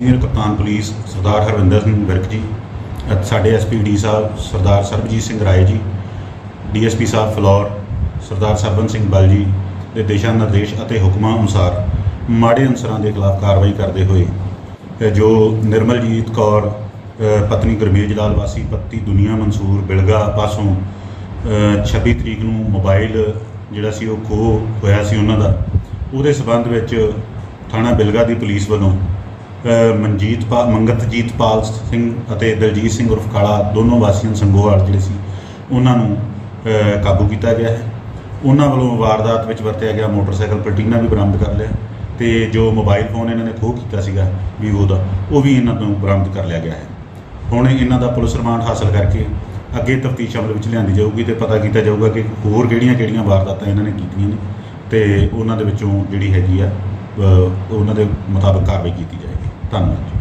Senior ਕਪਤਾਨ police Sardar Harvinder Singh Virk ji ਅਤੇ ਸਾਡੇ ਐਸਪੀਡੀ ਸਾਹਿਬ ਸਰਦਾਰ ਸਰਬਜੀਤ ਸਿੰਘ ਰਾਏ ਜੀ ਡੀਐਸਪੀ ਸਾਹਿਬ ਫਲੋਰ ਸਰਦਾਰ ਸਰਬਨ ਸਿੰਘ ਬਲ ਜੀ ਦੇ ਦਿਸ਼ਾ ਨਿਰਦੇਸ਼ ਅਤੇ ਹੁਕਮਾਂ ਅਨੁਸਾਰ ਮਾੜੇ ਅਨਸਰਾਂ ਦੇ ਖਿਲਾਫ ਕਾਰਵਾਈ ਕਰਦੇ ਹੋਏ ਜੋ ਨਿਰਮਲਜੀਤ ਕੌਰ ਪਤਨੀ ਗੁਰਮੇਜ ਲਾਲ ਵਾਸੀ ਪਤੀ ਦੁਨੀਆ ਮਨਸੂਰ ਬਿਲਗਾ ਪਾਸੋਂ ਅ, 26 ਤਰੀਕ ਨੂੰ ਮੋਬਾਈਲ ਜਿਹੜਾ ਸੀ ਉਹ ਖੋਹ ਹੋਇਆ ਸੀ ਉਹਨਾਂ ਦਾ ਉਹਦੇ ਸਬੰਧ ਵਿੱਚ ਥਾਣਾ ਬਿਲਗਾ ਦੀ ਪੁਲਿਸ ਵੱਲੋਂ ਮਨਜੀਤ ਪਾ ਮੰਗਤਜੀਤ ਪਾਲ ਸਿੰਘ ਅਤੇ ਦਲਜੀਤ ਸਿੰਘ ਉਰਫ ਕਾਲਾ ਦੋਨੋਂ ਵਾਸੀਆਂ ਸੰਗੋਵਾਲ ਜਿਹੜੇ ਸੀ, ਉਹਨਾਂ ਨੂੰ ਕਾਬੂ ਕੀਤਾ ਗਿਆ ਹੈ। ਉਹਨਾਂ ਵੱਲੋਂ ਵਾਰਦਾਤ ਵਿੱਚ ਵਰਤਿਆ ਗਿਆ ਮੋਟਰਸਾਈਕਲ ਪਲਟੀਨਾ ਵੀ ਬਰਾਮਦ ਕਰ ਲਿਆ ਤੇ ਜੋ ਮੋਬਾਈਲ ਫੋਨ ਇਹਨਾਂ ਨੇ ਖੋਹ ਕੀਤਾ ਸੀਗਾ ਵੀਵੋ ਦਾ ਉਹ ਵੀ ਇਹਨਾਂ ਤੋਂ ਬਰਾਮਦ ਕਰ ਲਿਆ ਗਿਆ ਹੈ। ਹੁਣ ਇਹਨਾਂ ਦਾ ਪੁਲਿਸ ਰਿਮਾਂਡ ਹਾਸਲ ਕਰਕੇ ਅੱਗੇ ਤਫਤੀਸ਼ ਅਮਲ ਵਿੱਚ ਲਿਆਂਦੀ ਜਾਊਗੀ ਤੇ ਪਤਾ ਕੀਤਾ ਜਾਊਗਾ ਕਿ ਹੋਰ ਕਿਹੜੀਆਂ-ਕਿਹੜੀਆਂ ਵਾਰਦਾਤਾਂ ਇਹਨਾਂ ਨੇ ਕੀਤੀਆਂ ਨੇ ਤੇ ਉਹਨਾਂ ਦੇ ਵਿੱਚੋਂ ਜਿਹੜੀ ਹੈਗੀ ਆ ਉਹਨਾਂ ਦੇ ਮੁਤਾਬਕ ਕਾਰਵਾਈ ਕੀਤੀ ਜਾਏਗੀ। ਧੰਨਵਾਦ ਜੀ।